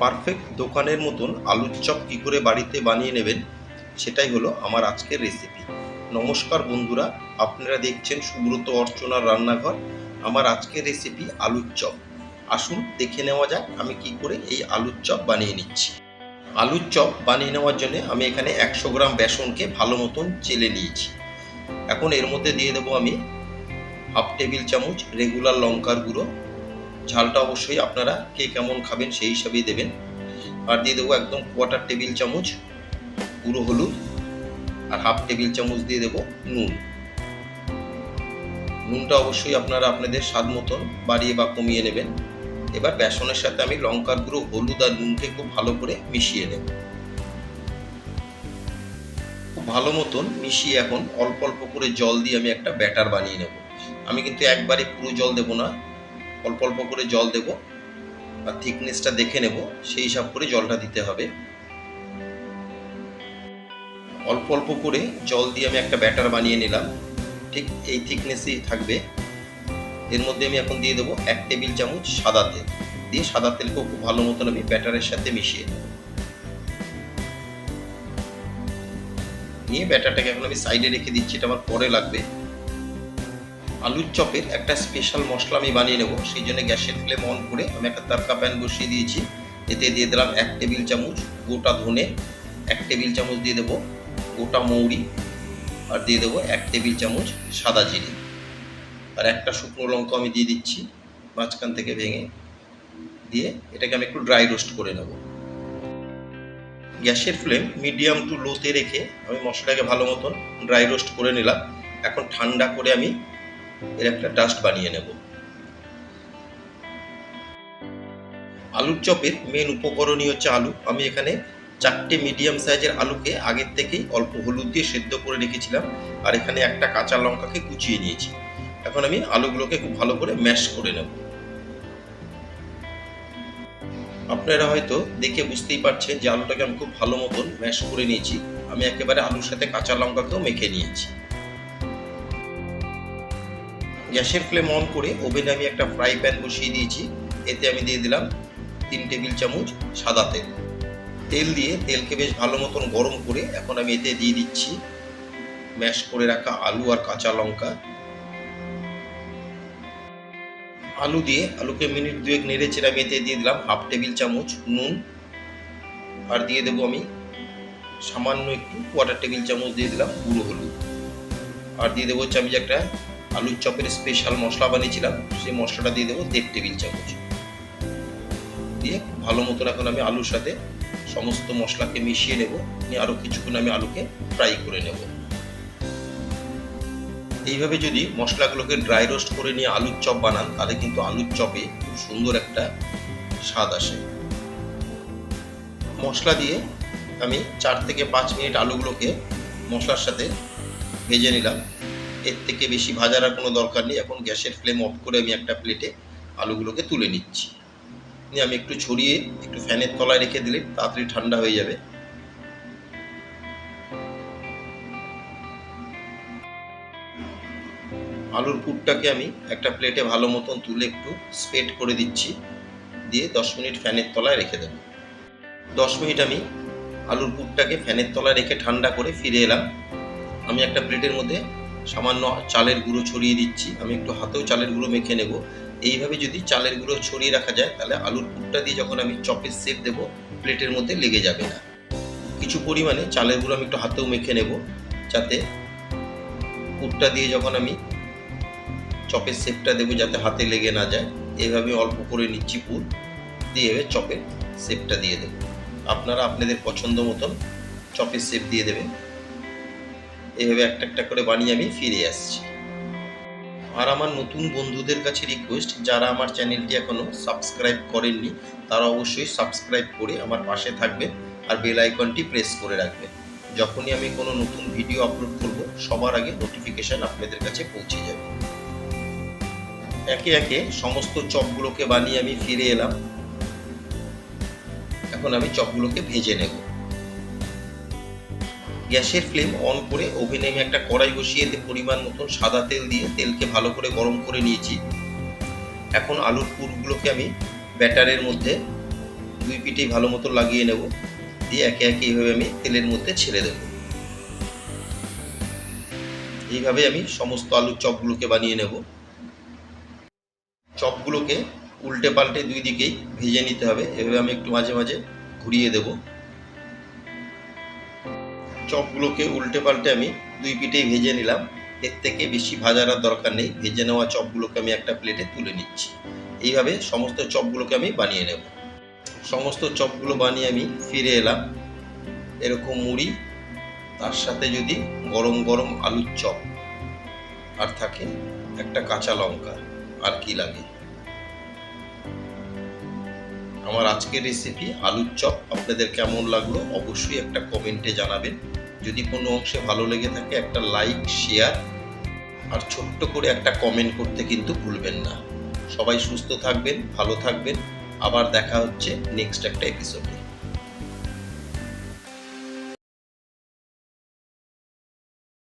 Perfect দোকানের মতন আলুর চপ কী করে বাড়িতে বানিয়ে নেবেন, সেটাই হলো আমার আজকের রেসিপি নমস্কার বন্ধুরা, আপনারা দেখছেন সুব্রত অর্চনার রান্নাঘর। আমার আজকের রেসিপি আলুর চপ। আসুন দেখে নেওয়া যাক আমি কি করে এই আলুর চপ বানিয়ে নিচ্ছি। আলুর চপ বানিয়ে নেওয়ার জন্য আমি এখানে একশো গ্রাম বেসনকে ভালো মতন চেলে নিয়েছি। এখন এর মধ্যে দিয়ে দেবো আমি হাফ টেবিল চামচ রেগুলার লঙ্কার গুঁড়ো ঝালটা অবশ্যই আপনারা কে কেমন খাবেন সেই হিসাবেই দেবেন। আর দিয়ে দেবো একদম কোয়াটার টেবিল চামচ গুঁড়ো হলুদ আর হাফ টেবিল চামচ দিয়ে দেবো নুন। নুনটা অবশ্যই আপনারা আপনাদের স্বাদ মতন বাড়িয়ে বা কমিয়ে নেবেন। এবার বেসনের সাথে আমি লঙ্কার গুঁড়ো, হলুদ আর নুনকে খুব ভালো করে মিশিয়ে নেব। খুব ভালো মতন মিশিয়ে এখন অল্প অল্প করে জল দিয়ে আমি একটা ব্যাটার বানিয়ে নেব। আমি কিন্তু একবারে পুরো জল দেবো না অল্প অল্প করে জল দেব আর থিকনেসটা দেখে নেব, সেই হিসাব করে জলটা দিতে হবে। অল্প অল্প করে জল দিয়ে আমি একটা ব্যাটার বানিয়ে নিলাম। ঠিক এই থিকনেসই থাকবে। এর মধ্যে আমি এখন দিয়ে দেবো এক টেবিল চামচ সাদা তেল। দিয়ে সাদা তেলকেও খুব ভালো মতন আমি ব্যাটারের সাথে মিশিয়ে নেব। নিয়ে ব্যাটারটাকে এখন আমি সাইডে রেখে দিচ্ছি, এটা আমার পরে লাগবে। আলুর চপের একটা স্পেশাল মশলা আমি বানিয়ে নেব। সেই জন্য গ্যাসের ফ্লেম অন করে আমি একটা তারকা প্যান বসিয়ে দিয়েছি। এতে দিয়ে দিলাম এক টেবিল চামচ গোটা ধনে, এক টেবিল চামচ দিয়ে দেবো গোটা মৌরি আর দিয়ে দেবো এক টেবিল চামচ সাদা জিরে। আর একটা শুকনো লঙ্কা আমি দিয়ে দিচ্ছি মাঝখান থেকে ভেঙে। দিয়ে এটাকে আমি একটু ড্রাই রোস্ট করে নেব। গ্যাসের ফ্লেম মিডিয়াম টু লোতে রেখে আমি মশলাকে ভালো মতন ড্রাই রোস্ট করে নিলাম। এখন ঠান্ডা করে আমি এর একটা ডাস্ট বানিয়ে নেব। আলুর চপের মেন উপকরণই হচ্ছে আলু। আমি এখানে চারটে মিডিয়াম সাইজের আলুকে আগের থেকেই অল্প হলুদ দিয়ে সেদ্ধ করে রেখেছিলাম। আর এখানে একটা কাঁচা লঙ্কাকে কুচিয়ে নিয়েছি। এখন আমি আলুগুলোকে খুব ভালো করে ম্যাশ করে নেব। আপনারা হয়তো দেখে বুঝতেই পারছেন যে আলুটাকে আমি খুব ভালো মতন ম্যাশ করে নিয়েছি। আমি একেবারে আলুর সাথে কাঁচা লঙ্কাকেও মেখে নিয়েছি। গ্যাসের ফ্লেম অন করে ওভেনে আমি একটা ফ্রাই প্যান বসিয়ে দিয়েছি। এতে আমি দিয়ে দিলাম তিন টেবিল চামচ সাদা তেল। তেল দিয়ে তেলকে বেশ ভালো মতন গরম করে এখন আমি এতে দিয়ে দিচ্ছি ম্যাশ করে রাখা আলু আর কাঁচা লঙ্কা। আলু দিয়ে আলুকে মিনিট দুয়েক নেড়ে আমি এতে দিয়ে দিলাম হাফ টেবিল চামচ নুন। আর দিয়ে দেবো আমি সামান্য একটু কোয়ার্টার টেবিল চামচ দিয়ে দিলাম গুঁড়ো হলুদ। আর দিয়ে দেবো হচ্ছে আমি যে একটা আলুর চপের স্পেশাল মশলা বানিয়েছিলাম, সেই মশলাটা দিয়ে দেবো দেড় টেবিল চামচ। দিয়ে ভালো মতন এখন আমি আলুর সাথে সমস্ত মশলাকে মিশিয়ে নেব, নিয়ে আরও কিছুক্ষণ আমি আলুকে ফ্রাই করে নেব। এইভাবে যদি মশলাগুলোকে ড্রাই রোস্ট করে নিয়ে আলুর চপ বানান, তাহলে কিন্তু আলুর চপে খুব সুন্দর একটা স্বাদ আসে। মশলা দিয়ে আমি চার থেকে পাঁচ মিনিট আলুগুলোকে মশলার সাথে ভেজে নিলাম। এর থেকে বেশি ভাজার আর কোনো দরকার নেই। এখন গ্যাসের ফ্লেম অফ করে আমি একটা প্লেটে আলুগুলোকে তুলে নিচ্ছি। নিয়ে আমি একটু ছড়িয়ে, একটু ফ্যানের তলায় রেখে দিলে তাড়াতাড়ি ঠান্ডা হয়ে যাবে। আলুর পুরটাকে আমি একটা প্লেটে ভালো মতন তুলে একটু স্প্রেড করে দিচ্ছি। দিয়ে দশ মিনিট ফ্যানের তলায় রেখে দেবো। দশ মিনিট আমি আলুর পুরটাকে ফ্যানের তলায় রেখে ঠান্ডা করে ফিরে এলাম। আমি একটা প্লেটের মধ্যে সামান্য চালের গুঁড়ো ছড়িয়ে দিচ্ছি। আমি একটু হাতেও চালের গুঁড়ো মেখে নেব। এইভাবে যদি চালের গুঁড়ো ছড়িয়ে রাখা যায়, তাহলে আলুর পুরটা দিয়ে যখন আমি চপের শেপ দেবো, প্লেটের মধ্যে লেগে যাবে না। কিছু পরিমাণে চালের গুঁড়ো আমি একটু হাতেও মেখে নেব, যাতে পুরটা দিয়ে যখন আমি চপের শেপটা দেবো, যাতে হাতে লেগে না যায়, এইভাবে অল্প করে নিচ্ছি পুর, দিয়ে চপের শেপটা দিয়ে দেবো। আপনারা আপনাদের পছন্দ মতন চপের শেপ দিয়ে দেবেন। এইভাবে একটা একটা করে বানিয়ে আমি ফিরে আসছি। আর আমার নতুন বন্ধুদের কাছে রিকোয়েস্ট যারা আমার চ্যানেলটি এখনও সাবস্ক্রাইব করেননি, তারা অবশ্যই সাবস্ক্রাইব করে আমার পাশে থাকবেন আর বেল আইকনটি প্রেস করে রাখবেন। যখনই আমি কোনো নতুন ভিডিও আপলোড করব, সবার আগে নোটিফিকেশান আপনাদের কাছে পৌঁছে যাবে। একে একে সমস্ত চপগুলোকে বানিয়ে আমি ফিরে এলাম। এখন আমি চপগুলোকে ভেজে নেব। গ্যাসের ফ্লেম অন করে ওভেনে আমি একটা কড়াই বসিয়ে দিয়ে পরিমাণ মতন সাদা তেল দিয়ে তেলকে ভালো করে গরম করে নিয়েছি। এখন আলুর পুরগুলোকে আমি ব্যাটারের মধ্যে দুই পিঠেই ভালো মতো লাগিয়ে নেব। দিয়ে একে একে এইভাবে আমি তেলের মধ্যে ছেড়ে দেব। এইভাবে আমি সমস্ত আলুর চপগুলোকে বানিয়ে নেব। চপগুলোকে উল্টে পাল্টে দুই দিকেই ভেজে নিতে হবে। এভাবে আমি একটু মাঝে মাঝে ঘুরিয়ে দেব। চপগুলোকে উল্টে পাল্টে আমি দুই পিঠেই ভেজে নিলাম। এর থেকে বেশি ভাজার আর দরকার নেই। ভেজে নেওয়া চপগুলোকে আমি একটা প্লেটে তুলে নিচ্ছি। এইভাবে সমস্ত চপগুলোকে আমি বানিয়ে নেব। সমস্ত চপগুলো বানিয়ে আমি ফিরে এলাম। এরকম মুড়ি, তার সাথে যদি গরম গরম আলুর চপ আর থাকে, একটা কাঁচা লঙ্কা, আর কি লাগে? আমার আজকের রেসিপি আলুর চপ। আপনাদের কেমন লাগল অবশ্যই একটা কমেন্টে জানাবেন। যদি কোনো অংশে ভালো লেগে থাকে, একটা লাইক শেয়ার আর ছোট্ট করে একটা কমেন্ট করতে কিন্তু ভুলবেন না। সবাই সুস্থ থাকবেন, ভালো থাকবেন। আবার দেখা হচ্ছে নেক্সট একটা এপিসোডে